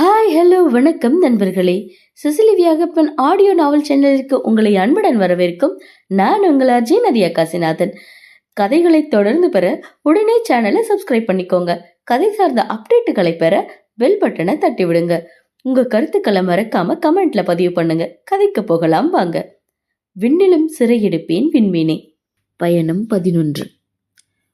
Hi hello வணக்கம் நண்பர்களே. Sicily Viyagappan audio நாவல் சேனலிற்கு உங்களை அன்புடன் வரவேற்கும் நான் உங்கள் அர்ஜய் நதியா காசிநாதன். கதைகளை தொடர்ந்து பெற உடனே சேனலை சப்ஸ்கிரைப் பண்ணிக்கோங்க. கதை சார்ந்த அப்டேட்டுகளை பெற பெல் பட்டனை தட்டி விடுங்க உங்க கருத்துக்களை மறக்காம கமெண்ட்ல பதிவு பண்ணுங்க. கதைக்கு போகலாம் வாங்க. விண்ணிலும் சிறையெடுப்பேன் விண்மீனே. பயணம் பதினொன்று.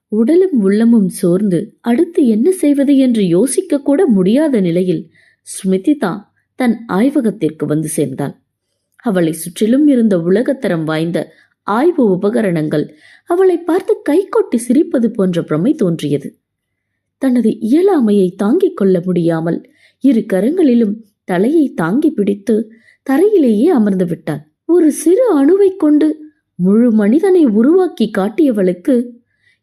உடலும் உள்ளமும் சோர்ந்து அடுத்து என்ன செய்வது என்று யோசிக்க கூட முடியாத நிலையில் ஸ்மிதிதா தன் ஆய்வகத்திற்கு வந்து சேர்ந்தாள். அவளை சுற்றிலும் இருந்த உலகத்தரம் வாய்ந்த ஆய்வு உபகரணங்கள் அவளை பார்த்து கைகொட்டி சிரிப்பது போன்ற பிரமை தோன்றியது. தனது இயலாமையை தாங்கிக் கொள்ள முடியாமல் இரு கரங்களிலும் தலையை தாங்கி பிடித்து தரையிலேயே அமர்ந்து விட்டாள். ஒரு சிறு அணுவைக் கொண்டு முழு மனிதனை உருவாக்கி காட்டியவளுக்கு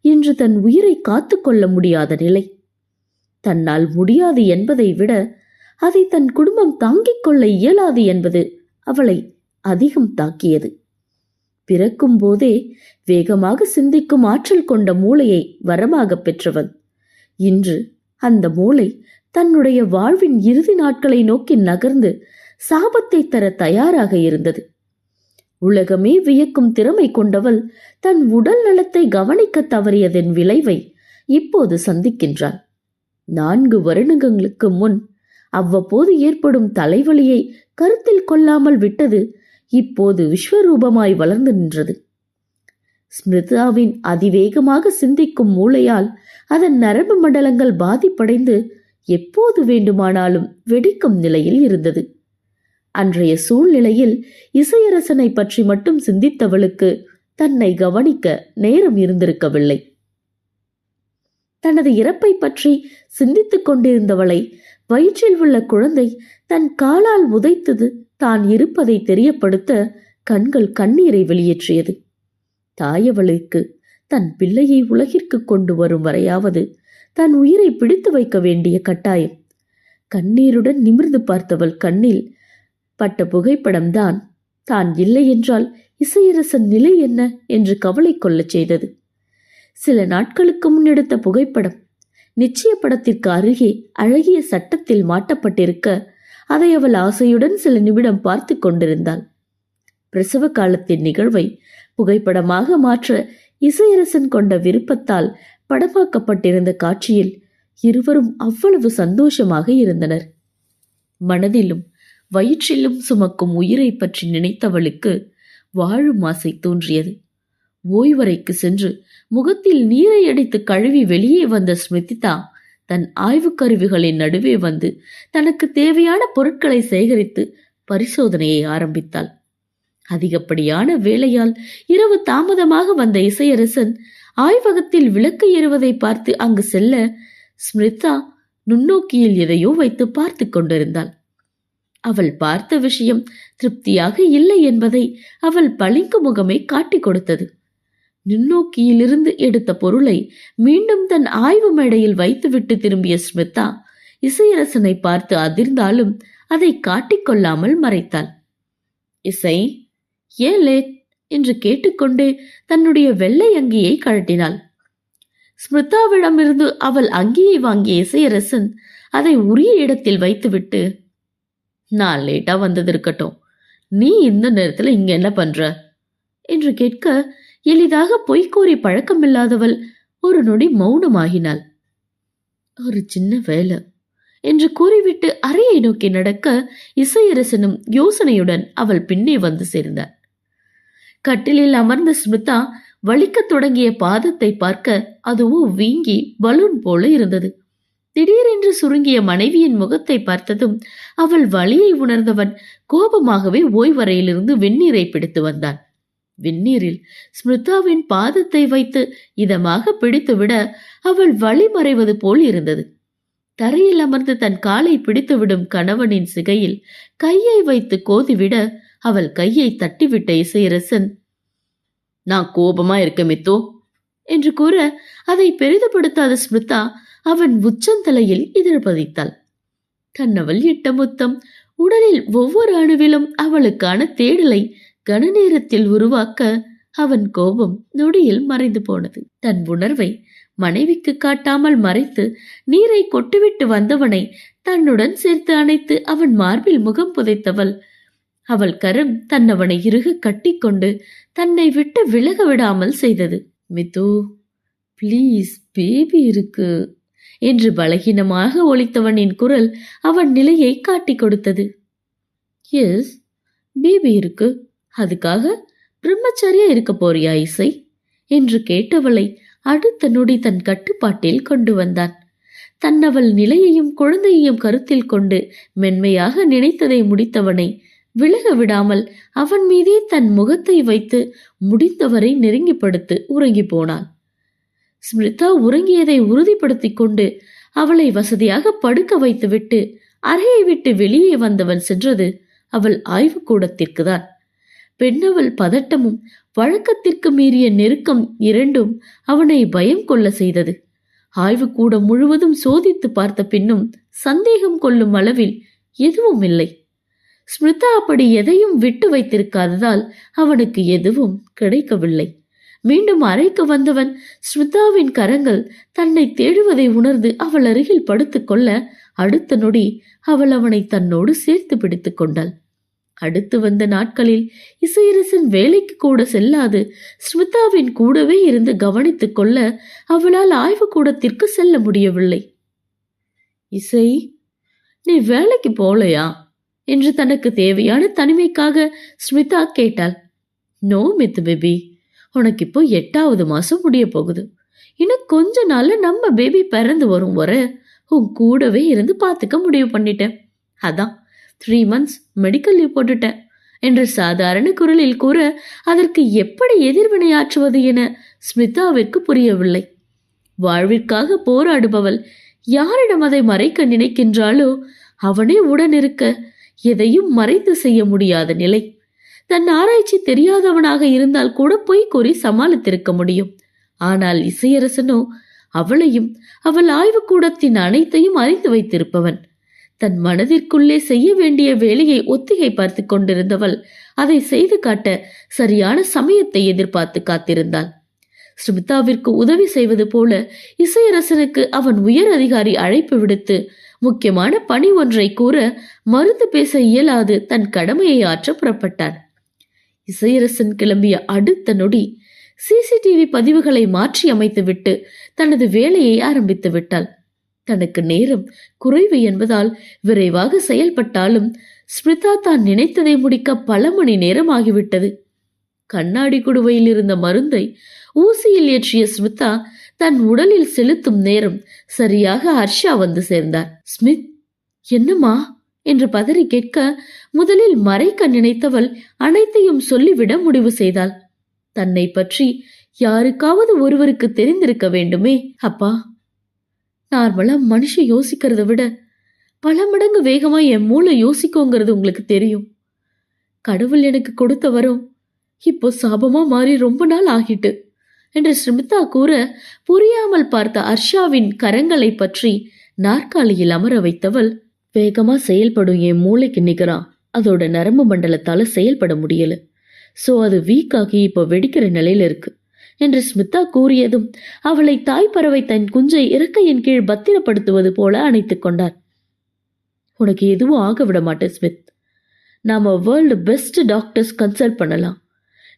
இன்று தன் உயிரை காத்து கொள்ள முடியாத நிலை. தன்னால் முடியாது என்பதை விட அதை தன் குடும்பம் தாங்கிக் கொள்ள இயலாது என்பது அவளை அதிகம் தாக்கியது. பிறக்கும் போதே வேகமாக சிந்திக்கும் ஆற்றல் கொண்ட மூளையை வரமாக பெற்றவன் இன்று அந்த மூளை தன்னுடைய வாழ்வின் இறுதி நாட்களை நோக்கி நகர்ந்து சாபத்தை தர தயாராக இருந்தது. உலகமே வியக்கும் திறமை கொண்டவள் தன் உடல் நலத்தை கவனிக்க தவறியதன் விளைவை இப்போது சந்திக்கின்றாள். நான்கு வருடங்களுக்கு முன் அவ்வப்போது ஏற்படும் தலைவலியை கருத்தில் கொள்ளாமல் விட்டது. இப்போது விஸ்வரூபமாய் வளர்ந்து நின்றது. ஸ்மிருதாவின் அதிவேகமாக சிந்திக்கும் மூளையால் அதன் நரம்பு மண்டலங்கள் பாதிப்படைந்து எப்போது வேண்டுமானாலும் வெடிக்கும் நிலையில் இருந்தது. அன்றைய சூழ்நிலையில் இசையரசனை பற்றி மட்டும் சிந்தித்தவளுக்கு தன்னை கவனிக்க நேரம் இருந்திருக்கவில்லை. தனது இறப்பை பற்றி சிந்தித்துக் கொண்டிருந்தவளை வயிற்றில் உள்ள குழந்தை தன் காலால் உதைத்தது. தான் இருப்பதை தெரியப்படுத்த கண்கள் கண்ணீரை வெளியேற்றியது. தாயவளுக்கு தன் பிள்ளையை உலகிற்கு கொண்டு வரும் வரையாவது தன் உயிரை பிடித்து வைக்க வேண்டிய கட்டாயம். கண்ணீருடன் நிமிர்ந்து பார்த்தவள் கண்ணில் பட்ட புகைப்படம்தான் தான் இல்லை என்றால் இசையரசன் நிலை என்ன என்று கவலை கொள்ளச் செய்தது. சில நாட்களுக்கு முன் எடுத்த புகைப்படம் நிச்சய படத்திற்கு அருகே அழகிய சட்டத்தில் மாட்டப்பட்டிருக்க அதை அவள் ஆசையுடன் சில நிமிடம் பார்த்து கொண்டிருந்தாள். பிரசவ காலத்தின் நிகழ்வை புகைப்படமாக மாற்ற இசையரசன் கொண்ட விருப்பத்தால் படமாக்கப்பட்டிருந்த காட்சியில் இருவரும் அவ்வளவு சந்தோஷமாக இருந்தனர். மனதிலும் வயிற்றிலும் சுமக்கும் உயிரை பற்றி நினைத்தவளுக்கு வாழும் ஆசை தோன்றியது. ஓய்வறைக்கு சென்று முகத்தில் நீரை அடித்து கழுவி வெளியே வந்த ஸ்மிதிதா தன் ஆய்வு கருவிகளின் நடுவே வந்து தனக்கு தேவையான பொருட்களை சேகரித்து பரிசோதனையை ஆரம்பித்தாள். அதிகப்படியான வேலையால் இரவு தாமதமாக வந்த இசையரசன் ஆய்வகத்தில் விளக்கு ஏறுவதை பார்த்து அங்கு செல்ல ஸ்மிருதா நுண்ணோக்கியில் எதையோ வைத்து பார்த்து கொண்டிருந்தாள். அவள் பார்த்த விஷயம் திருப்தியாக இல்லை என்பதை அவள் பளிங்கு முகமே காட்டிக் கொடுத்தது. நுண்ணோக்கியிலிருந்து எடுத்த பொருளை மீண்டும் தன் ஆய்வு மேடையில் வைத்துவிட்டு திரும்பிய ஸ்மிதா இசையரசனை பார்த்து அதிர்ந்தாலும் அதை காட்டிக்கொள்ளாமல் மறைத்தாள். இசை ஏன் லேட் என்று கேட்டுக்கொண்டே தன்னுடைய வெள்ளை அங்கியை கழட்டினாள். ஸ்மிருதாவிடமிருந்து அவள் அங்கியை வாங்கிய இசையரசன் அதை உரிய இடத்தில் வைத்துவிட்டு நான் லேட்டா வந்தது இருக்கட்டும். நீ இந்த நேரத்துல இங்க என்ன பண்ற என்று கேட்க எளிதாக பொய்க்கூறி பழக்கமில்லாதவள் ஒரு நொடி மௌனமாகினாள். ஒரு சின்ன வேலை என்று கூறிவிட்டு அறையை நோக்கி நடக்க இசையரசனும் யோசனையுடன் அவள் பின்னே வந்து சேர்ந்தார் கட்டிலில் அமர்ந்த ஸ்மிதா வலிக்கத் தொடங்கிய பாதத்தை பார்க்க அதுவோ வீங்கி பலூன் போல இருந்தது. திடீரென்று சுருங்கிய மனைவியின் முகத்தை பார்த்ததும் அவள் வலியை உணர்ந்தவன் கோபமாகவே ஓய்வறையிலிருந்து வெந்நீரை பிடித்து வந்தான். வெந்நீரில் ஸ்மிருதாவின் பாதத்தை வைத்து இதமாக பிடித்துவிட அவள் வழிமறைவது போல் இருந்தது. தரையில் அமர்ந்து தன் காலை பிடித்துவிடும் கணவனின் சிகையில் கையை வைத்து கோதிவிட அவள் கையை தட்டிவிட்ட இசையரசன் நான் கோபமா இருக்க மித்தோ? என்று கூற அதை பெரிதுபடுத்தாத ஸ்மிருதா அவன் உச்சந்தலையில் எதிர்பதித்தாள். கண்ணவள் இட்ட முத்தம் உடலில் ஒவ்வொரு அணுவிலும் அவளுக்கான தேடலை கனநேரத்தில் உருவாக்க அவன் கோபம் நொடியில் மறைந்து போனது. தன் உணர்வை மனைவிக்கு காட்டாமல் மறைத்து நீரை கொட்டுவிட்டு வந்தவனை தன்னுடன் சேர்த்து அணைத்து அவன் மார்பில் முகம் புதைத்தவள். அவள் கரம் தன்னவனை இறுக கட்டிக்கொண்டு தன்னை விட்டு விலக விடாமல் செய்தது. மிது ப்ளீஸ் பேபி இருக்கு என்று பலகீனமாக ஒழித்தவனின் குரல் அவன் நிலையை காட்டிக் கொடுத்தது. எஸ் பேபி இருக்கு. அதுக்காக பிரம்மச்சரியா இருக்க போறியா இசை? என்று கேட்டவளை அடுத்த நொடி தன் கட்டுப்பாட்டில் கொண்டு வந்தான். தன்னவள் நிலையையும் குழந்தையையும் கருத்தில் கொண்டு மென்மையாக நினைத்ததை முடித்தவனை விலக விடாமல் அவன் மீதே தன் முகத்தை வைத்து முடிந்தவரை நெருங்கி படுத்து உறங்கி போனாள். ஸ்மிருதா உறங்கியதை உறுதிப்படுத்திக் கொண்டு அவளை வசதியாக படுக்க வைத்துவிட்டு அறையை விட்டு வெளியே வந்தவன் சென்றது அவள் ஆய்வுக்கூடத்திற்கு தான் பெண்ணவள் பதட்டமும் வழக்கத்திற்கு மீறிய நெருக்கம் இரண்டும் அவனை பயம் கொள்ள செய்தது. ஆய்வுக்கூடம் முழுவதும் சோதித்து பார்த்த பின்னும் சந்தேகம் கொள்ளும் அளவில் எதுவும் இல்லை. ஸ்மிருதா அப்படி எதையும் விட்டு வைத்திருக்காததால் அவனுக்கு எதுவும் கிடைக்கவில்லை. மீண்டும் அறைக்கு வந்தவன் ஸ்மிருதாவின் கரங்கள் தன்னை தேடுவதை உணர்ந்து அவள் அருகில் படுத்துக்கொள்ள அடுத்த நொடி அவள் அவனை தன்னோடு சேர்த்து பிடித்துக் கொண்டாள். அடுத்து வந்த நாட்களில் இசையரசன் வேலைக்கு கூட செல்லாது. ஸ்மிதாவின் கூடவே இருந்து கவனித்துக் கொள்ள அவளால் ஆய்வுக்கூடத்திற்கு செல்ல முடியவில்லை. இசை நீ வேலைக்கு போலையா என்று தனக்கு தேவையான தனிமைக்காக ஸ்மிதா கேட்டாள். No Mithu baby. உனக்கு இப்போ எட்டாவது மாசம் முடிய போகுது. இன்னும் கொஞ்ச நாள்ல நம்ம பேபி பிறந்து வரும் வர உன் கூடவே இருந்து பார்த்துக்க முடிவு பண்ணிட்டேன். அதான் த்ரீ மந்த்ஸ் மெடிக்கல் லீவ் போட்டுட்டேன் என்று சாதாரண குரலில் கூற அதற்கு எப்படி எதிர்வினையாற்றுவது என ஸ்மிதாவிற்கு புரியவில்லை. வாழ்விற்காக போராடுபவள் யாரிடம் அதை மறைக்க நினைக்கின்றாளோ அவனே உடன் இருக்க எதையும் மறைத்து செய்ய முடியாத நிலை. தன் ஆராய்ச்சி தெரியாதவனாக இருந்தால் கூட பொய் கூறி சமாளித்திருக்க முடியும். ஆனால் இசையரசனோ அவளையும் அவள் ஆய்வுக்கூடத்தின் அனைத்தையும் அறிந்து வைத்திருப்பவன். தன் மனதிற்குள்ளே செய்ய வேண்டிய வேலையை ஒத்திகை பார்த்து கொண்டிருந்தவள் அதை செய்து காட்ட சரியான சமயத்தை எதிர்பார்த்து காத்திருந்தாள். ஸ்மிதாவிற்கு உதவி செய்வது போல இசையரசனுக்கு அவன் உயர் அதிகாரி அழைப்பு விடுத்து முக்கியமான பணி ஒன்றை கூற மருந்து பேச இயலாது தன் கடமையை ஆற்ற புறப்பட்டான். இசையரசன் கிளம்பிய அடுத்த நொடி சிசிடிவி பதிவுகளை மாற்றி அமைத்துவிட்டு தனது வேலையை ஆரம்பித்து விட்டாள். தனக்கு நேரம் குறைவு என்பதால் விரைவாக செயல்பட்டாலும் ஸ்மிதா தான் நினைத்ததை முடிக்க பல மணி நேரம் ஆகிவிட்டது கண்ணாடி குடுவையில் இருந்த மருந்தை ஊசியில் ஏற்றிய ஸ்மிதா தன் உடலில் செலுத்தும் நேரம் சரியாக ஹர்ஷா வந்து சேர்ந்தார். ஸ்மித் என்னம்மா? என்று பதறி கேட்க முதலில் மறைக்க நினைத்தவள் அனைத்தையும் சொல்லிவிட முடிவு செய்தாள். தன்னை பற்றி யாருக்காவது ஒருவருக்கு தெரிந்திருக்க வேண்டுமே அப்பா. நார்மலா மனுஷன் யோசிக்கிறத விட பல மடங்கு வேகமா என் மூளை யோசிக்குங்கிறது உங்களுக்கு தெரியும். கடவுள் எனக்கு கொடுத்த வரும் இப்போ சாபமா மாறி ரொம்ப நாள் ஆகிட்டு என்று ஸ்மிதா கூற புரியாமல் பார்த்த அர்ஷாவின் கரங்களை பற்றி நாற்காலியில் அமர வைத்தவள் வேகமா செயல்படும் என் மூளைக்கு நிகரான் அதோட நரம்பு மண்டலத்தால செயல்பட முடியல. சோ அது வீக்காகி இப்போ வெடிக்கிற நிலையில இருக்கு. என்று ஸ்மிதா கூறியதும் அவளை தாய்ப்பறவை தன் குஞ்சை இறக்கையின் கீழ் பத்திரப்படுத்துவது போல அணைத்துக் கொண்டார். உனக்கு எதுவும் ஆக விட மாட்டேன் ஸ்மித். நாம வேர்ல்டு பெஸ்ட் டாக்டர்ஸ் கன்சல்ட் பண்ணலாம்.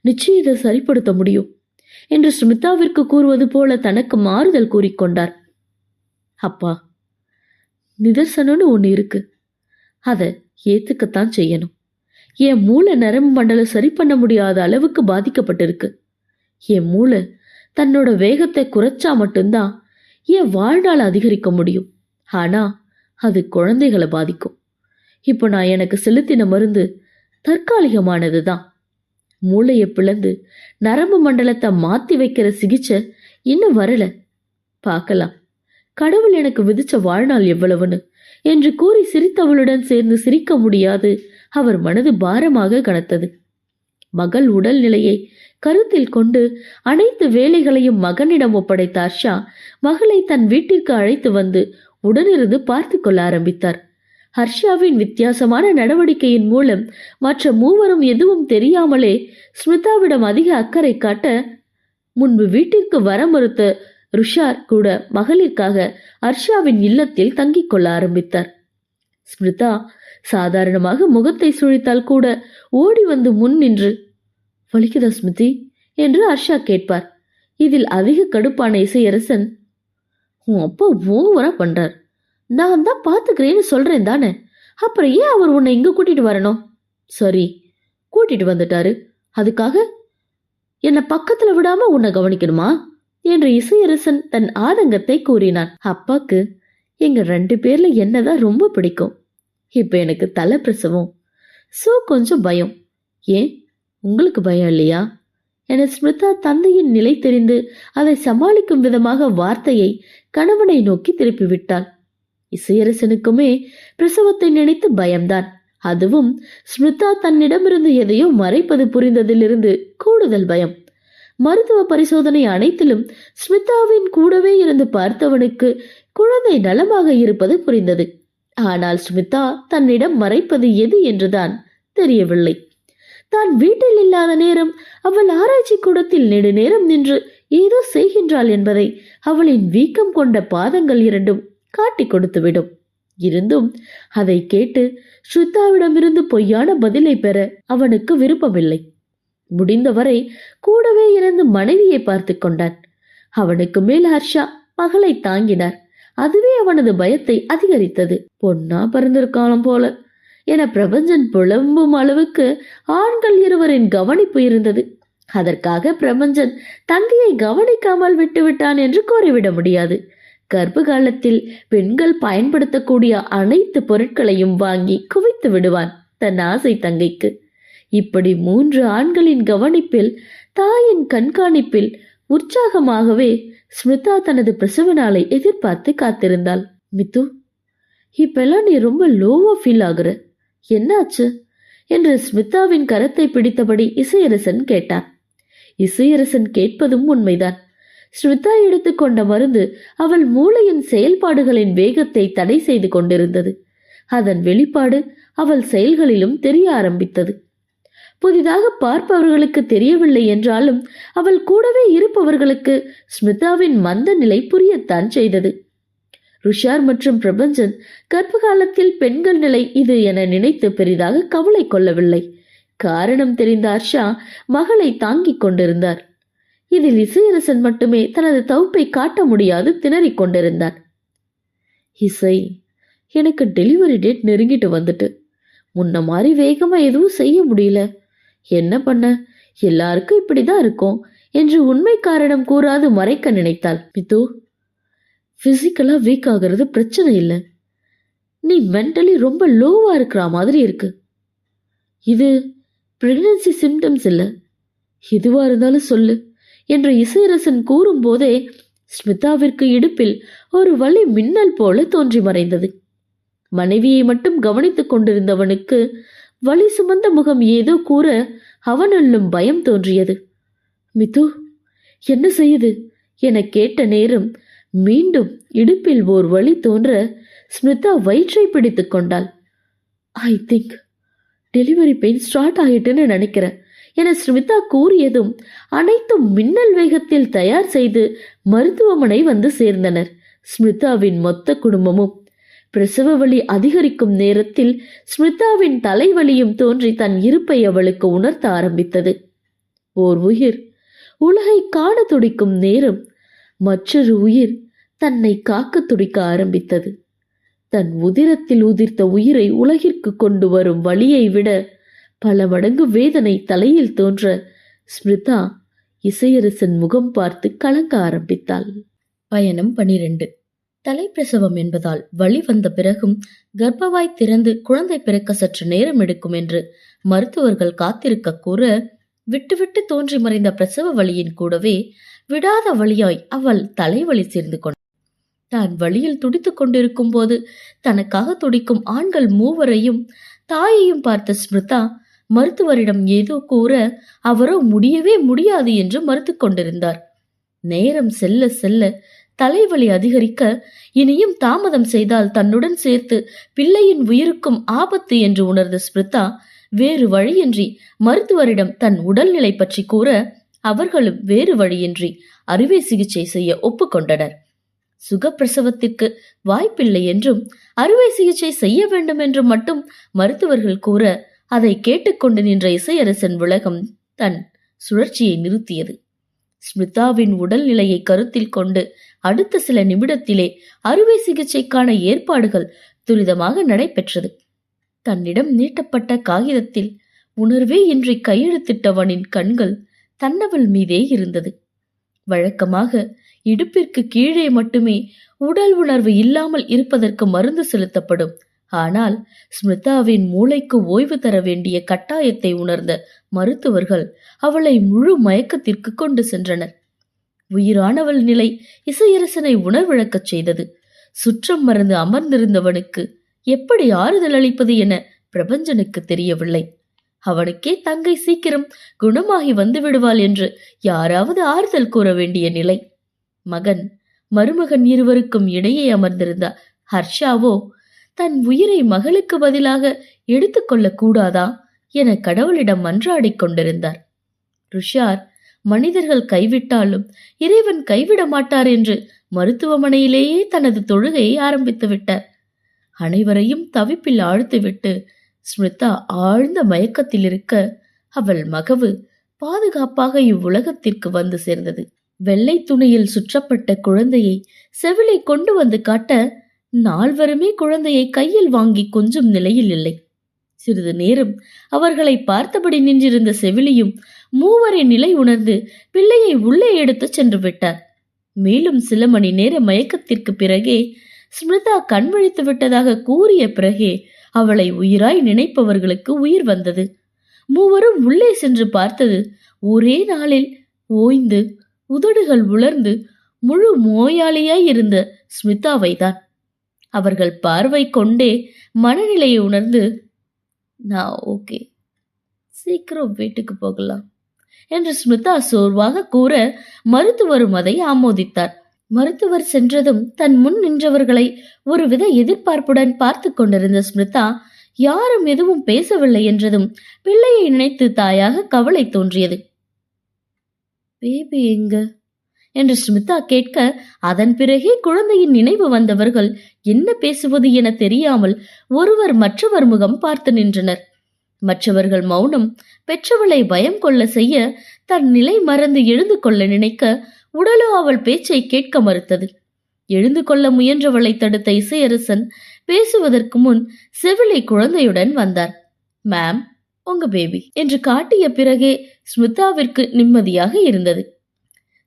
நிச்சயம் இதை சரிப்படுத்த முடியும் என்று ஸ்மிதாவிற்கு கூறுவது போல தனக்கு மாறுதல் கூறிக்கொண்டார் அப்பா நிதர்சனம்னு ஒன்று இருக்கு. அதை ஏத்துக்கத்தான் செய்யணும். என் மூளை நரம்பு மண்டலம் சரி பண்ண முடியாத அளவுக்கு பாதிக்கப்பட்டிருக்கு. என் மூளை தன்னோட வேகத்தை குறைச்சா மட்டும்தான் என் வாழ்நாள் அதிகரிக்க முடியும். ஆனா அது குழந்தைகளை பாதிக்கும். இப்போ நான் எனக்கு செலுத்தின மருந்து தற்காலிகமானது தான் மூளையை பிளந்து நரம்பு மண்டலத்தை மாற்றி வைக்கிற சிகிச்சை இன்னும் வரல. பார்க்கலாம். கடவுள் எனக்கு விதிச்ச வாழ்நாள் எவ்வளவுன்னு என்று கூறி சிரித்தவளுடன் சேர்ந்து சிரிக்க முடியாது அவர் மனது பாரமாக கனத்தது. மகள் உடல்நிலையை கருத்தில் கொண்டு அனைத்து வேலைகளையும் மகனிடம் ஒப்படைத்த ஹர்ஷா மகளை தன் வீட்டிற்கு அழைத்து வந்து உடனிருந்து பார்த்து கொள்ள ஆரம்பித்தார். ஹர்ஷாவின் வித்தியாசமான நடவடிக்கையின் மூலம் மற்ற மூவரும் எதுவும் தெரியாமலே ஸ்மிதாவிடம் அதிக அக்கறை காட்ட முன்பு வீட்டிற்கு வர மறுத்த ருஷார் கூட மகளிர்க்காக ஹர்ஷாவின் இல்லத்தில் தங்கிக் கொள்ள ஆரம்பித்தார். ஸ்மிருதா சாதாரணமாக முகத்தை சுழித்தால் கூட ஓடி வந்து முன் நின்று வலிக்குதா ஸ்மிருதி? என்று ஹர்ஷா கேட்பார். இதில் அதிக கடுப்பான இசையரசன் உன் அப்பா ஓவரா பண்றார். நான் தான் பாத்துக்கிறேன்னு சொல்றேன் தானே? அப்புறம் ஏன் அவர் உன்னை இங்க கூட்டிட்டு வரணும்? சரி கூட்டிட்டு வந்துட்டாரு. அதுக்காக என்னை பக்கத்துல விடாம உன்னை கவனிக்கணுமா? என்று இசையரசன் தன் ஆதங்கத்தை கூறினான். அப்பாக்கு எங்க ரெண்டு பேர்ல என்னதான் ரொம்ப பிடிக்கும். இப்போ எனக்கு தலை பிரசவம் சோ கொஞ்சம் பயம். ஏன்? உங்களுக்கு பயம் இல்லையா? என ஸ்மிருதா தந்தையின் நிலை தெரிந்து அதை சமாளிக்கும் விதமாக வார்த்தையை கணவனை நோக்கி திருப்பி விட்டாள் இசையரசனுக்குமே பிரசவத்தை நினைத்து பயம்தான். அதுவும் ஸ்மிருதா தன்னிடமிருந்து எதையோ மறைப்பது புரிந்ததிலிருந்து கூடுதல் பயம். மருத்துவ பரிசோதனை அனைத்திலும் ஸ்மிதாவின் கூடவே இருந்து பார்த்தவனுக்கு குழந்தை நலமாக இருப்பது புரிந்தது. ஆனால் ஸ்மிதா தன்னிடம் மறைப்பது எது என்றுதான் தெரியவில்லை. தான் வீட்டில் இல்லாத நேரம் அவள் ஆராய்ச்சி கூடத்தில் நெடுநேரம் நின்று ஏதோ செய்கின்றாள் என்பதை அவளின் வீக்கம் கொண்ட பாதங்கள் இரண்டும் காட்டிக் கொடுத்துவிடும். இருந்தும் அதை கேட்டு ஸ்ருத்தாவிடமிருந்து பொய்யான பதிலை பெற அவனுக்கு விருப்பமில்லை. முடிந்தவரை கூடவே இருந்து மனைவியை பார்த்து கொண்டான். அவனுக்கு மேல் ஹர்ஷா மகளை தாங்கினார். அதுவே அவனது பயத்தை அதிகரித்தது. பொன்னா பிறந்திருக்காலம் போல. என பிரபஞ்சன் புலம்பும் அளவுக்கு ஆண்கள் இருவரின் கவனிப்பு இருந்தது. அதற்காக பிரபஞ்சன் தங்கையை கவனிக்காமல் விட்டுவிட்டான் என்று கூறிவிட முடியாது. கர்ப்ப காலத்தில் பெண்கள் பயன்படுத்தக்கூடிய அனைத்து பொருட்களையும் வாங்கி குவித்து விடுவான் தன் ஆசை தங்கைக்கு. இப்படி மூன்று ஆண்களின் கவனிப்பில் தாயின் கண்காணிப்பில் உற்சாகமாகவே ஸ்மிதா தனது பிரசவ நாளை எதிர்பார்த்து காத்திருந்தாள். மித்து இப்பெல்லாம் நீ ரொம்ப லோவா ஃபீல் ஆகுற. என்னாச்சு? என்று ஸ்மிதாவின் கரத்தை பிடித்தபடி இசையரசன் கேட்டான். இசையரசன் கேட்பதும் உண்மைதான். ஸ்மிதா எடுத்துக்கொண்ட மருந்து அவள் மூளையின் செயல்பாடுகளின் வேகத்தை தடை செய்து கொண்டிருந்தது. அதன் வெளிப்பாடு அவள் செயல்களிலும் தெரிய ஆரம்பித்தது. புதிதாக பார்ப்பவர்களுக்கு தெரியவில்லை என்றாலும் அவள் கூடவே இருப்பவர்களுக்கு ஸ்மிதாவின் மந்த நிலை புரியத்தான் செய்தது. ருஷார் மற்றும் பிரபஞ்சன் கர்ப்ப காலத்தில் பெண்கள் நிலை இது என நினைத்து பெரிதாக கவலை கொள்ளவில்லை. காரணம் தெரிந்த ஹர்ஷா மகளை தாங்கிக் கொண்டிருந்தார். இதில் இசையரசன் மட்டுமே தனது தவுப்பை காட்ட முடியாது திணறிக் கொண்டிருந்தான். இசை எனக்கு டெலிவரி டேட் நெருங்கிட்டு வந்துட்டு. முன்ன மாதிரி வேகமா எதுவும் செய்ய முடியல. என்ன பண்ண? எல்லாருக்கும் இப்படிதான் இருக்கும் என்று உண்மை காரணம் கூறாது மறைக்க நினைத்தாள் மித்து பிசிக்கலா வீக் ஆகிறது பிரச்சனை இல்லை. நீ மென்டலி ரொம்ப லோவா இருக்கிற மாதிரி இருக்கு. இது பிரெக்னன்சி சிம்டம்ஸ் இல்லை. எதுவா இருந்தாலும் சொல்லு என்று இசையரசன் கூறும்போதே ஸ்மிதாவிற்கு இடுப்பில் ஒரு வழி மின்னல் போல தோன்றி மறைந்தது. மனைவியை மட்டும் கவனித்துக் கொண்டிருந்தவனுக்கு வலி சுமந்த முகம் ஏதோ கூற அவனுள்ளும் பயம் தோன்றியது. மிது என்ன செய்யுது என கேட்ட நேரம் மீண்டும் இடுப்பில் ஓர் வழி தோன்ற ஸ்மிதா வயிற்றை பிடித்து கொண்டாள். I think delivery pain start ஆகிட்டுன்னு நினைக்கிறேன் என ஸ்மிதா கூறியதும் அனைத்தும் மின்னல் வேகத்தில் தயார் செய்து மருத்துவமனை வந்து சேர்ந்தனர். ஸ்மிதாவின் மொத்த குடும்பமும் பிரசவ வலி அதிகரிக்கும் நேரத்தில் ஸ்மிதாவின் தலைவலியும் தோன்றி தன் இருப்பை அவளுக்கு உணர்த்த ஆரம்பித்தது. ஓர் உயிர். உலகை காண துடிக்கும் நேரம். மற்றொரு உயிர் தன்னை காக்க துடிக்க ஆரம்பித்தது. தன் உதிரத்தில் உதிர்த்த உயிரை உலகிற்கு கொண்டு வரும் வழியை விட பல மடங்கு வேதனை தலையில் தோன்ற ஸ்மிருதா இசையரசன் முகம் பார்த்து கலங்க ஆரம்பித்தாள். பயணம் பனிரெண்டு. தலைப்பிரசவம் என்பதால் வழி வந்த பிறகும் கர்ப்பவாய் திறந்து குழந்தை பிறக்க சற்று நேரம் எடுக்கும் என்று மருத்துவர்கள் காத்திருக்க கூற விட்டுவிட்டு தோன்றி மறைந்த பிரசவ வழியின் கூடவே விடாத வழியாய் அவள் தலைவலி சேர்ந்து கொண்டாள் தான் வழியில் துடித்துக் கொண்டிருக்கும் போது தனக்காக துடிக்கும் ஆண்கள் மூவரையும் தாயையும் பார்த்த ஸ்மிருதா மருத்துவரிடம் ஏதோ கூற அவரோ முடியவே முடியாது என்று மறுத்து கொண்டிருந்தார். நேரம் செல்ல செல்ல தலைவலி அதிகரிக்க இனியும் தாமதம் செய்தால் தன்னுடன் சேர்த்து பிள்ளையின் உயிருக்கும் ஆபத்து என்று உணர்ந்த ஸ்மிருதா வேறு வழியின்றி மருத்துவரிடம் தன் உடல்நிலை பற்றி கூற அவர்களும் வேறு வழியின்றி அறுவை சிகிச்சை செய்ய ஒப்புக்கொண்டனர். சுகப்பிரசவத்திற்கு வாய்ப்பில்லை என்றும் அறுவை சிகிச்சை செய்ய வேண்டும் என்றும் மட்டும் மருத்துவர்கள் கூற அதை கேட்டுக்கொண்டு நின்ற இசையரசன் உலகம் தன் சுழற்சியை நிறுத்தியது. ஸ்மிதாவின் உடல்நிலையை கருத்தில் கொண்டு அடுத்த சில நிமிடத்திலே அறுவை சிகிச்சைக்கான ஏற்பாடுகள் துரிதமாக நடைபெற்றது. தன்னிடம் நீட்டப்பட்ட காகிதத்தில் உணர்வே இன்றி கையெழுத்திட்டவனின் கண்கள் தன்னவள் மீதே இருந்தது. வழக்கமாக இடுப்பிற்கு கீழே மட்டுமே உடல் உணர்வு இல்லாமல் இருப்பதற்கு மருந்து செலுத்தப்படும் ஆனால் ஸ்மிதாவின் மூளைக்கு ஓய்வு தர வேண்டிய கட்டாயத்தை உணர்ந்த மருத்துவர்கள் அவளை முழு மயக்கத்திற்கு கொண்டு சென்றனர். உயிரானவள் நிலை இசையரசனை உணர்விழக்கச் செய்தது. சுற்றம் மறந்து அமர்ந்திருந்தவனுக்கு எப்படி ஆறுதல் அளிப்பது என பிரபஞ்சனுக்கு தெரியவில்லை. அவனுக்கே தங்கை சீக்கிரம் குணமாகி வந்து விடுவாள் என்று யாராவது ஆறுதல் கூற வேண்டிய நிலை. மகன் மருமகன் இருவருக்கும் இடையே அமர்ந்திருந்த ஹர்ஷாவோ தன் உயிரை மகளுக்கு பதிலாக எடுத்துக்கொள்ளக் கூடாதா என கடவுளிடம் மன்றாடிக் கொண்டிருந்தார். ருஷார் மனிதர்கள் கைவிட்டாலும் இறைவன் கைவிட மாட்டார் என்று மருத்துவமனையிலேயே தனது தொழுகையை ஆரம்பித்து விட்டார். அனைவரையும் தவிப்பில் ஆழ்த்துவிட்டு ஸ்மிருதா ஆழ்ந்த மயக்கத்தில் இருக்க அவள் மகவு பாதுகாப்பாக இவ்வுலகத்திற்கு வந்து சேர்ந்தது. வெள்ளை துணியில் சுற்றப்பட்ட குழந்தையை செவிலை கொண்டு வந்து காட்ட நால்வருமே குழந்தையை கையில் வாங்கி கொஞ்சம் நிலையில் இல்லை. சிறிது நேரம் அவர்களை பார்த்தபடி நின்றிருந்த செவிலியும் மூவரின் நிலை உணர்ந்து பிள்ளையை உள்ளே எடுத்துச் சென்று விட்டார். மேலும் சில மணி நேர மயக்கத்திற்கு பிறகே ஸ்மிருதா கண்விழித்து விட்டதாக கூறிய பிறகே அவளை உயிராய் நினைப்பவர்களுக்கு உயிர் வந்தது. மூவரும் உள்ளே சென்று பார்த்தது ஒரே நாளில் ஓய்ந்து உதடுகள் உலர்ந்து முழு நோயாளியாய் இருந்த ஸ்மிதாவைதான் அவர்கள் பார்வை கொண்டே மனநிலையை உணர்ந்து நான் ஓகே. சீக்கிரம் வீட்டுக்கு போகலாம் என்று ஸ்மிதா சோர்வாக கூற மருத்துவரும் அதை ஆமோதித்தார். மருத்துவர் சென்றதும் தன் முன் நின்றவர்களை ஒருவித எதிர்பார்ப்புடன் பார்த்து கொண்டிருந்த ஸ்மிதா யாரும் எதுவும் பேசவில்லை என்றதும் பிள்ளையை நினைத்து தாயாக கவலை தோன்றியது. பேபி எங்க? என்று ஸ்மிதா கேட்க அதன் பிறகே குழந்தையின் நினைவு வந்தவர்கள் என்ன பேசுவது என தெரியாமல் ஒருவர் மற்றவர் முகம் பார்த்து நின்றனர். மற்றவர்கள் மௌனம் பெற்றவளை பயம் கொள்ள செய்ய தன் நிலை மறந்து எழுந்து கொள்ள நினைக்க உடலோ அவள் பேச்சை கேட்க மறுத்தது. எழுந்து கொள்ள முயன்றவளை தடுத்த இசையரசன் பேசுவதற்கு முன் செவிலி குழந்தையுடன் வந்தார். மேம் உங்க பேபி என்று காட்டிய பிறகே ஸ்மிதாவிற்கு நிம்மதியாக இருந்தது.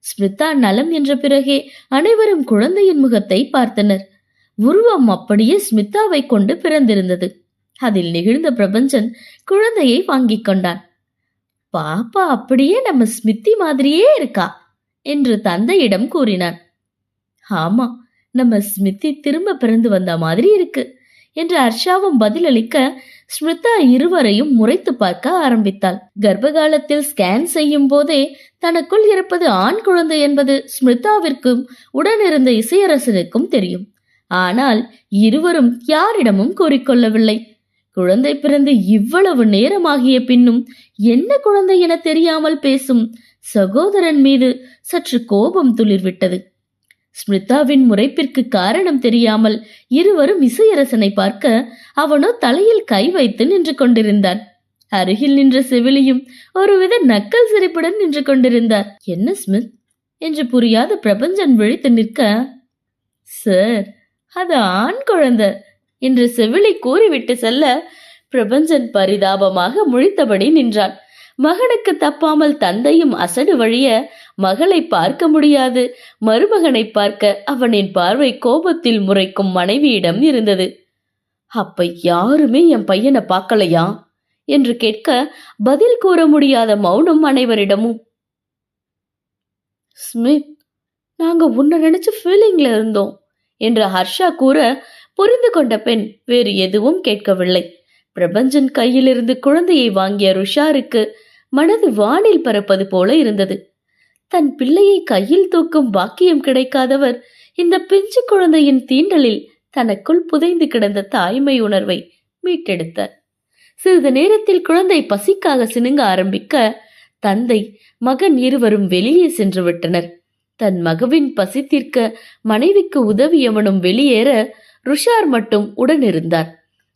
ஸ்மிதா நலம் என்ற பிறகே அனைவரும் குழந்தையின் முகத்தை பார்த்தனர். உருவம் அப்படியே ஸ்மிதாவை கொண்டு பிறந்திருந்தது. அதில் நிகழ்ந்த பிரபஞ்சன் குழந்தையை வாங்கிக் கொண்டான். பாப்பா அப்படியே நம்ம ஸ்மித்தி மாதிரியே இருக்கா? என்று தந்தையிடம் கூறினான். ஆமா நம்ம ஸ்மித்தி திரும்ப பிறந்து வந்த மாதிரி இருக்கு. என்று ஹர்ஷாவும் பதிலளிக்க ஸ்மிதா இருவரையும் முறைத்து பார்க்க ஆரம்பித்தாள். கர்ப்பகாலத்தில் ஸ்கேன் செய்யும் போதே தனக்குள் இருப்பது ஆண் குழந்தை என்பது ஸ்மிதாவிற்கும் உடனிருந்த இசையரசனுக்கும் தெரியும். ஆனால் இருவரும் யாரிடமும் கூறிக்கொள்ளவில்லை. குழந்தை பிறந்து இவ்வளவு நேரமாகிய பின்னும் என்ன குழந்தை என தெரியாமல் பேசும் சகோதரன் மீது சற்று கோபம் துளிர்விட்டது. ஸ்மிருதாவின் முறைப்பிற்கு காரணம் தெரியாமல் இருவரும் இசையரசனை பார்க்க அவனோ தலையில் கை வைத்து நின்று கொண்டிருந்தான் அருகில் நின்ற செவிலியும் ஒருவித நக்கல் சிரிப்புடன் நின்று கொண்டிருந்தார். என்ன ஸ்மித் என்று புரியாத பிரபஞ்சன் விழித்து நிற்க சார் அது ஆண் குழந்தை என்று செவிலி கூறிவிட்டு செல்ல பிரபஞ்சன் பரிதாபமாக முழித்தபடி நின்றான். மகனுக்கு தப்பாமல் தந்தையும் அசடு வழிய மகளை பார்க்க முடியாது. மருமகனை பார்க்க அவனின் பார்வை கோபத்தில் முறைக்கும் மனைவியிடம் இருந்தது. அப்ப யாருமே என் பையனை பார்க்கலையா? என்று கேட்க பதில் கூற முடியாத மௌனம் அனைவரிடமும். ஸ்மித் நாங்க உன்னை நினைச்சு ஃபீலிங்ல இருந்தோம் என்று ஹர்ஷா கூற புரிந்து கொண்ட பெண் வேறு எதுவும் கேட்கவில்லை. பிரபஞ்சன் கையிலிருந்து குழந்தையை வாங்கிய ருஷாருக்கு மனது வானில் பறப்பது போல இருந்தது. தன் பிள்ளையை கையில் தூக்கும் பாக்கியம் கிடைக்காதவர் இந்த பிஞ்சு குழந்தையின் தீண்டலில் தனக்குள் புதைந்து கிடந்த தாய்மை உணர்வை மீட்டெடுத்தார். சிறிது நேரத்தில் குழந்தை பசிக்காக சினுங்க ஆரம்பிக்க தந்தை மகன் இருவரும் வெளியே சென்று விட்டனர். தன் மகவின் பசி தீர்க்க மனைவிக்கு உதவியவனும் வெளியேற ருஷார் மட்டும் உடனிருந்தார்.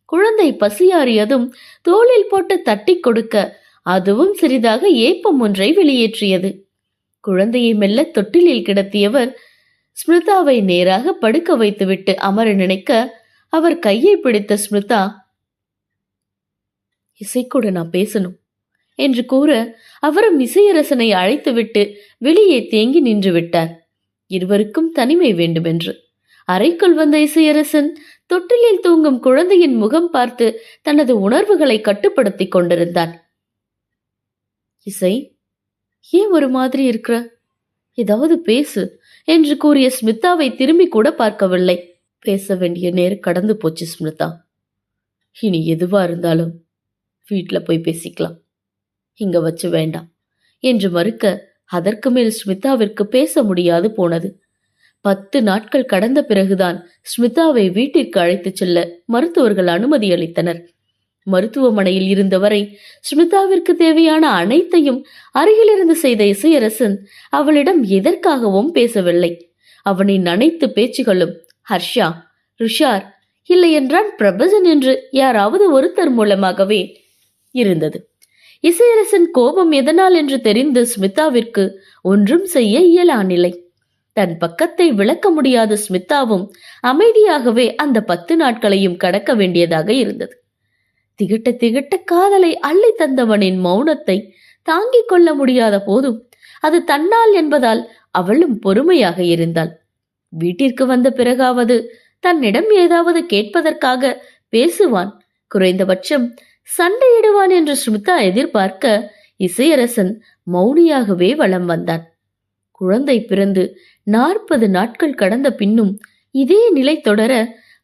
குழந்தை பசியாறியதும் தோளில் போட்டு தட்டி கொடுக்க அதுவும் சிறிதாக ஏப்பம் ஒன்றை வெளியேற்றியது. குழந்தையை மெல்ல தொட்டிலில் கிடத்தியவர் ஸ்மிருதாவை நேராக படுக்க வைத்துவிட்டு அமர நினைக்க அவர் கையை பிடித்த ஸ்மிருதா இசைக்கூட நான் பேசணும் என்று கூற அவரும் இசையரசனை அழைத்துவிட்டு வெளியே தேங்கி நின்று விட்டார். இருவருக்கும் தனிமை வேண்டுமென்று. அறைக்குள் வந்த இசையரசன் தொட்டிலில் தூங்கும் குழந்தையின் முகம் பார்த்து தனது உணர்வுகளை கட்டுப்படுத்திக் கொண்டிருந்தான். இசை ஏன் ஒரு மாதிரி இருக்கிற? ஏதாவது பேசு என்று கூறிய ஸ்மிதாவை திரும்பி கூட பார்க்கவில்லை. பேச வேண்டிய நேரம் கடந்து போச்சு ஸ்மிதா. இனி எதுவா இருந்தாலும் வீட்டில் போய் பேசிக்கலாம். இங்க வச்சு வேண்டாம் என்று மறுக்க அதற்கு மேல் ஸ்மிதாவிற்கு பேச முடியாது போனது. பத்து நாட்கள் கடந்த பிறகுதான் ஸ்மிதாவை வீட்டிற்கு அழைத்துச் செல்ல மருத்துவர்கள் அனுமதி அளித்தனர். மருத்துவமனையில் இருந்தவரை ஸ்மிதாவிற்கு தேவையான அனைத்தையும் அருகிலிருந்து செய்த இசையரசன் அவளிடம் எதற்காகவும் பேசவில்லை. அவனின் அனைத்து பேச்சுகளும் ஹர்ஷா ருஷார் இல்லையென்றால் பிரபசன் என்று யாராவது ஒருத்தர் மூலமாகவே இருந்தது. இசையரசன் கோபம் எதனால் என்று தெரிந்து ஸ்மிதாவிற்கு ஒன்றும் செய்ய இயலானில்லை. தன் பக்கத்தை விளக்க முடியாத ஸ்மிதாவும் அமைதியாகவே அந்த பத்து நாட்களையும் கடக்க வேண்டியதாக இருந்தது. திகட்ட திகட்ட காதலை அள்ளி தந்தவனின் மௌனத்தை தாங்கிக் கொள்ள முடியாத போதும் அது தன்னால் என்பதால் அவளும் பொறுமையாக இருந்தாள். வீட்டிற்கு வந்த பிறகாவது தன்னிடம் ஏதாவது கேட்பதற்காக பேசுவான். குறைந்தபட்சம் சண்டையிடுவான் என்று ஸ்மிதா எதிர்பார்க்க இசையரசன் மௌனியாகவே வலம் வந்தான். குழந்தை பிறந்து நாற்பது நாட்கள் கடந்த பின்னும் இதே நிலை தொடர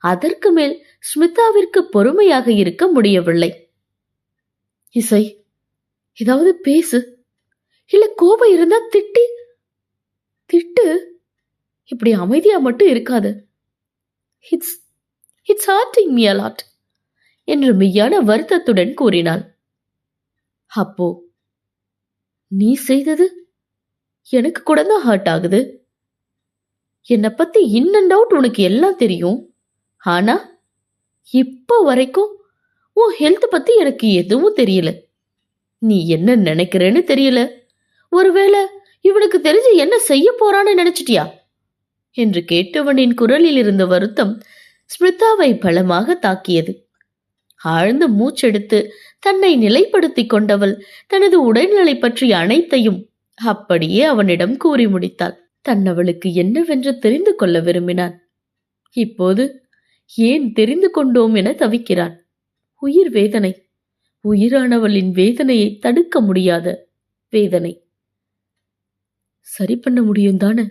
அதற்கு மேல் ஸ்மிதாவிற்கு பொறுமையாக இருக்க முடியவில்லை. இசை ஏதாவது பேசு. இல்ல கோபம் இருந்தா திட்டி திட்டு. இப்படி அமைதியா மட்டும் இருக்காது. It's it's hurting me a lot என்று மெய்யான வருத்தத்துடன் கூறினாள். அப்போ நீ செய்தது எனக்கு கூட தான் ஹர்ட் ஆகுது. என்னை பத்தி இன் அண்ட் அவுட் உனக்கு எல்லாம் தெரியும். ஆனா இப்போ வரைக்கும் உன் ஹெல்த் பத்தி எனக்கு எதுவும் தெரியல. நீ என்ன நினைக்கிறேன்னு தெரியல. ஒருவேளை இவனுக்கு தெரிஞ்சு என்ன செய்ய போறான்னு நினைச்சிட்டியா? என்று கேட்டவனின் குரலில் இருந்த வருத்தம் ஸ்மிருதாவை பலமாக தாக்கியது. ஆழ்ந்த மூச்செடுத்து தன்னை நிலைப்படுத்திக் கொண்டவள் தனது உடல்நிலை பற்றி அனைத்தையும் அப்படியே அவனிடம் கூறி முடித்தாள். தன்னவளுக்கு என்னவென்று தெரிந்து கொள்ள விரும்பினான். இப்போது ஏன் தெரிந்து கொண்டோம் என தவிக்கிறான். உயிர் வேதனை. உயிரானவளின் வேதனையை தடுக்க முடியாத வேதனை. சரி பண்ண முடியும் தானே?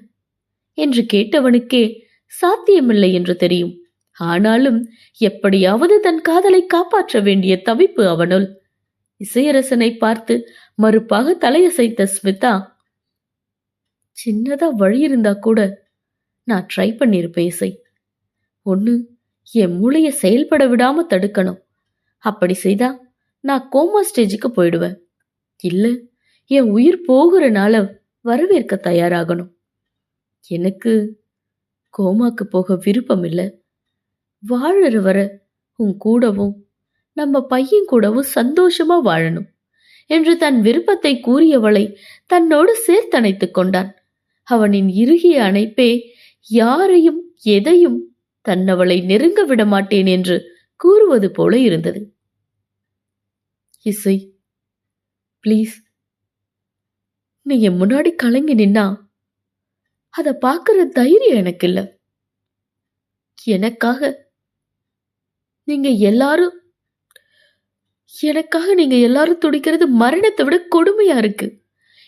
என்று கேட்டவனுக்கே சாத்தியமில்லை என்று தெரியும். ஆனாலும் எப்படியாவது தன் காதலை காப்பாற்ற வேண்டிய தவிப்பு அவனுள். இசையரசனை பார்த்து மறுப்பாக தலையசைத்த ஸ்மிதா சின்னதா வழி இருந்தா கூட நான் ட்ரை பண்ணியிருப்பேன் இசை. ஒன்று என் மூளையை செயல்பட விடாம தடுக்கணும். அப்படி செய்தா நான் கோமா ஸ்டேஜுக்கு போயிடுவேன். இல்ல என் உயிர் போகிறனால வரவேற்க தயாராகணும். எனக்கு கோமாக்கு போக விருப்பம் இல்லை வாழற வர உன் கூடவும் நம்ம பையன் கூடவும் சந்தோஷமா வாழணும் என்று தன் விருப்பத்தை கூறியவளை தன்னோடு சேர்த்தணைத்துக் கொண்டான். அவனின் இறுகிய அணைப்பே யாரையும் எதையும் தன்னவளை நெருங்க விட மாட்டேன் என்று கூறுவது போல இருந்தது. இசை ப்ளீஸ். நீ என் முன்னாடி கலங்கி நின்னா அதை பார்க்குற தைரியம் எனக்கு இல்லை எனக்காக நீங்க எல்லாரும் எனக்காக நீங்க எல்லாரும் துடிக்கிறது மரணத்தை விட கொடுமையா இருக்கு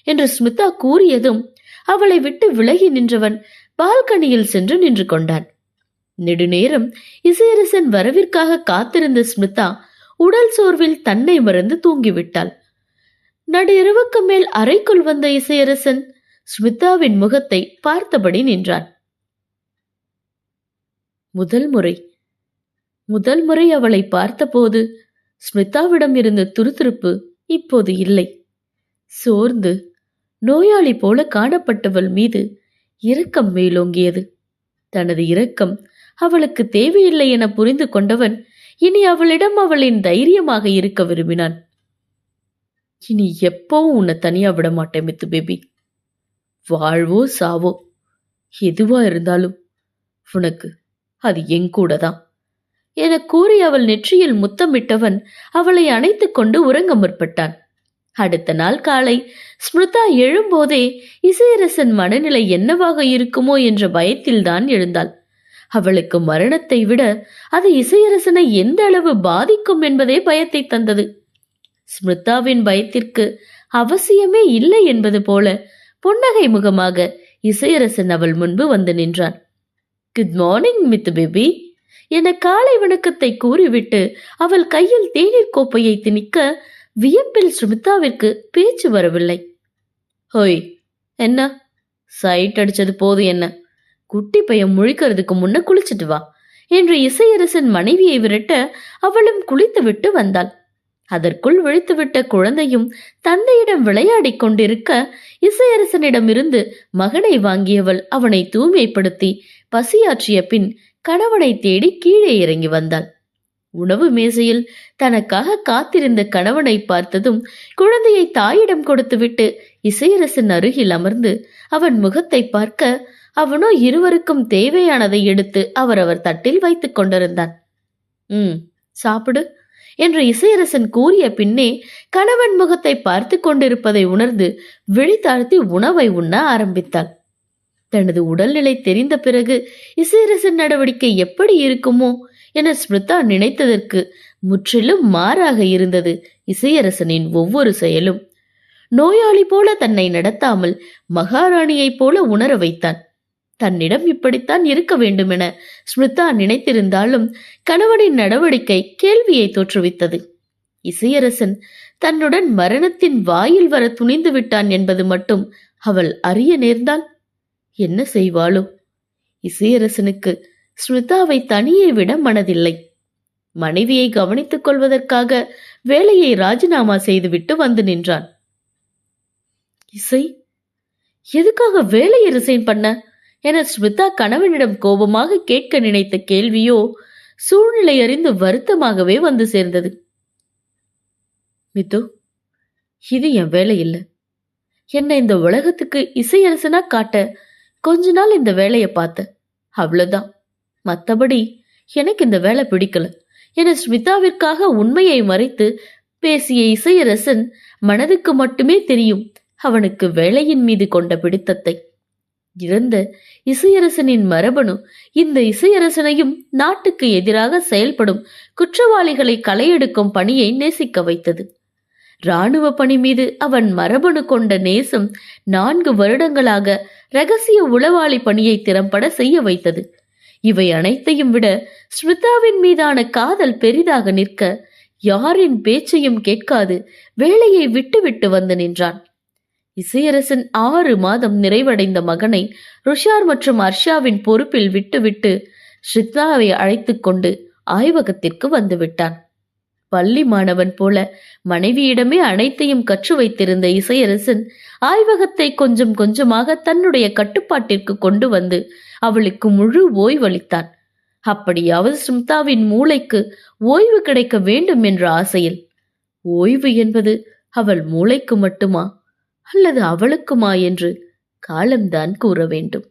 என்று ஸ்மிதா கூறியதும் அவளை விட்டு விலகி நின்றவன் பால்கனியில் சென்று நின்று கொண்டான். நெடுநேரம் இசையரசன் வரவிற்காக காத்திருந்த ஸ்மிதா உடல் சோர்வில் தன்னை மறந்து தூங்கிவிட்டாள். நடு இரவுக்கு மேல் அறைக்குள் வந்த இசையரசன் ஸ்மிதாவின் முகத்தை பார்த்தபடி நின்றான். முதல் முறை. முதல் முறை அவளை பார்த்தபோது ஸ்மிதாவிடம் இருந்த துருதுருப்பு இப்போது இல்லை. சோர்ந்து நோயாளி போல காணப்பட்டவள் மீது இரக்கம் மேலோங்கியது. தனது இரக்கம் அவளுக்கு தேவையில்லை என புரிந்து கொண்டவன் இனி அவளிடம் அவளின் தைரியமாக இருக்க விரும்பினான். இனி எப்பவும் உன்னை தனியா விட மாட்டேன் மித்து பேபி? வாழ்வோ சாவோ? எதுவா இருந்தாலும் உனக்கு அது என் கூட தான் என கூறி அவள் நெற்றியில் முத்தமிட்டவன் அவளை அணைத்து கொண்டு உறங்க முற்பட்டான். அடுத்த நாள் காலை ஸ்மிருதா எழும்போதே இசையரசன் மனநிலை என்னவாக இருக்குமோ என்ற பயத்தில்தான் எழுந்தாள். அவளுக்கு மரணத்தை விட அது இசையரசனை எந்த அளவு பாதிக்கும் என்பதே பயத்தை தந்தது. ஸ்மிருதாவின் பயத்திற்கு அவசியமே இல்லை என்பது போல புன்னகை முகமாக இசையரசன் அவள் முன்பு வந்து நின்றான். குட் மார்னிங் மித்து பேபி என காலை வணக்கத்தை கூறிவிட்டு அவள் கையில் தேநீர் கோப்பையை திணிக்க வியப்பில் ஸ்மிருதாவிற்கு பேச்சு வரவில்லை. ஹோய் என்ன? சைட் அடிச்சது போது என்ன? குட்டி பையன் முழிக்கிறதுக்கு முன்ன குளிச்சிட்டு வா என்று இசையரசன் மனைவியை விரட்ட அவளும் குளித்துவிட்டு வந்தாள். அதற்குள் விழித்துவிட்ட குழந்தையும் தந்தையிடம் விளையாடிக் கொண்டிருக்க இசையரசனிடமிருந்து மகனை வாங்கியவள் அவனை தூய்மைப்படுத்தி பசியாற்றிய பின் கணவனை தேடி கீழே இறங்கி வந்தாள். உணவு மேசையில் தனக்காக காத்திருந்த கணவனை பார்த்ததும் குழந்தையை தாயிடம் கொடுத்துவிட்டு இசையரசன் அருகில் அமர்ந்து அவன் முகத்தை பார்க்க அவனோ இருவருக்கும் தேவையானதை எடுத்து அவரவர் தட்டில் வைத்துக் கொண்டிருந்தான். ம் சாப்பிடு என்று இசையரசன் கூறிய பின்னே கணவன் முகத்தை பார்த்து கொண்டிருப்பதை உணர்ந்து விழித்தாழ்த்தி உணவை உண்ண ஆரம்பித்தாள். தனது உடல்நிலை தெரிந்த பிறகு இசையரசன் நடவடிக்கை எப்படி இருக்குமோ என ஸ்மிருதா நினைத்ததற்கு முற்றிலும் மாறாக இருந்தது இசையரசனின் ஒவ்வொரு செயலும். நோயாளி போல தன்னை நடத்தாமல் மகாராணியைப் போல உணர வைத்தான். தன்னிடம் இப்படித்தான் இருக்க வேண்டுமென ஸ்மிருதா நினைத்திருந்தாலும் கணவனின் நடவடிக்கை கேள்வியை தோற்றுவித்தது. இசையரசன் தன்னுடன் மரணத்தின் வாயில் வர துணிந்து விட்டான் என்பது மட்டும் அவள் அறிய நேர்ந்தால் என்ன செய்வாளோ? இசையரசனுக்கு ஸ்மிருதாவை தனியே விட மனதில்லை. மனைவியை கவனித்துக் கொள்வதற்காக வேலையை ராஜினாமா செய்துவிட்டு வந்து நின்றான். இசை? எதுக்காக வேலையை ரிசைன் பண்ண? என ஸ்மிதா கணவனிடம் கோபமாக கேட்க நினைத்த கேள்வியோ சூழ்நிலை அறிந்து வருத்தமாகவே வந்து சேர்ந்தது. மித்து இது என் வேலை இல்லை. என்னை இந்த உலகத்துக்கு இசையரசனா காட்ட கொஞ்ச நாள் இந்த வேலையை பார்த்த. அவ்வளவுதான். மற்றபடி எனக்கு இந்த வேலை பிடிக்கல என ஸ்மிதாவிற்காக உண்மையை மறைத்து பேசிய இசையரசன் மனதுக்கு மட்டுமே தெரியும் அவனுக்கு வேலையின் மீது கொண்ட பிடித்தத்தை. இறந்த இசையரசனின் மரபணு இந்த இசையரசனையும் நாட்டுக்கு எதிராக செயல்படும் குற்றவாளிகளை களையெடுக்கும் பணியை நேசிக்க வைத்தது. இராணுவ பணி மீது அவன் மரபணு கொண்ட நேசம் நான்கு வருடங்களாக ரகசிய உளவாளி பணியை திறம்பட செய்ய வைத்தது. இவை அனைத்தையும் விட ஸ்மிதாவின் மீதான காதல் பெரிதாக நிற்க யாரின் பேச்சையும் கேட்காது வேலையை விட்டுவிட்டு வந்து நின்றான். இசையரசன் ஆறு மாதம் நிறைவடைந்த மகனை ருஷார் மற்றும் அர்ஷாவின் பொறுப்பில் விட்டுவிட்டு ஸ்ரித்தாவை அழைத்து கொண்டு ஆய்வகத்திற்கு வந்துவிட்டான். பள்ளி மாணவன் போல மனைவியிடமே அனைத்தையும் கற்று வைத்திருந்த இசையரசன் ஆய்வகத்தை கொஞ்சம் கொஞ்சமாக தன்னுடைய கட்டுப்பாட்டிற்கு கொண்டு வந்து அவளுக்கு முழு ஓய்வளித்தான். அப்படியாவது ஸ்மிதாவின் மூளைக்கு ஓய்வு கிடைக்க வேண்டும் என்ற ஆசையில். ஓய்வு என்பது அவள் மூளைக்கு மட்டுமா? அல்லது அவளுக்குமா என்று காலம்தான் கூற வேண்டும்.